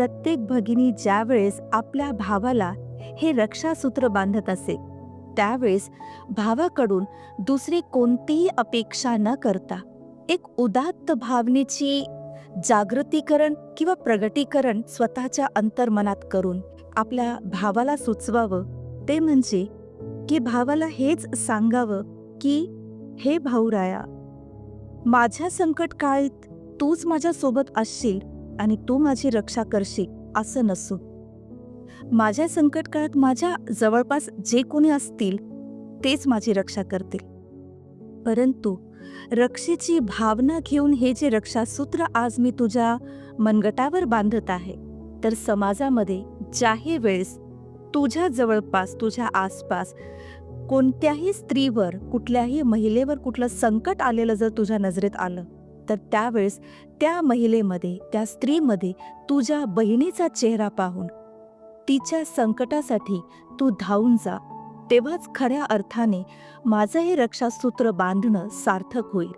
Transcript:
प्रत्येक भगिनी ज्यावेळेस आपल्या भावाला हे रक्षासूत्र बांधत असे त्यावेळेस भावाकडून दुसरी कोणतीही अपेक्षा न करता एक उदात्त भावनेची जागृतीकरण किंवा प्रगटीकरण स्वतःच्या अंतर्मनात करून आपल्या भावाला सुचवावं. ते म्हणजे की भावाला हेच सांगावं की हे भाऊराया माझ्या संकट काळीत तूच माझ्यासोबत असशील आणि तू माझी रक्षा करशील असं नसू. माझ्या संकट काळात माझ्या जवळपास जे कोणी असतील तेच माझी रक्षा करतील. परंतु रक्षेची भावना घेऊन हे जे रक्षासूत्र आज मी तुझ्या मनगटावर बांधत आहे तर समाजामध्ये ज्याही वेळेस तुझ्या जवळपास तुझ्या आसपास कोणत्याही स्त्रीवर कुठल्याही महिलेवर कुठलं संकट आलेलं जर तुझ्या नजरेत आलं तर त्यावेळेस त्या महिलेमध्ये त्या स्त्रीमध्ये तुझ्या बहिणीचा चेहरा पाहून तिच्या संकटासाठी तू धावून जा. तेव्हाच खऱ्या अर्थाने माझं हे रक्षासूत्र बांधणं सार्थक होईल.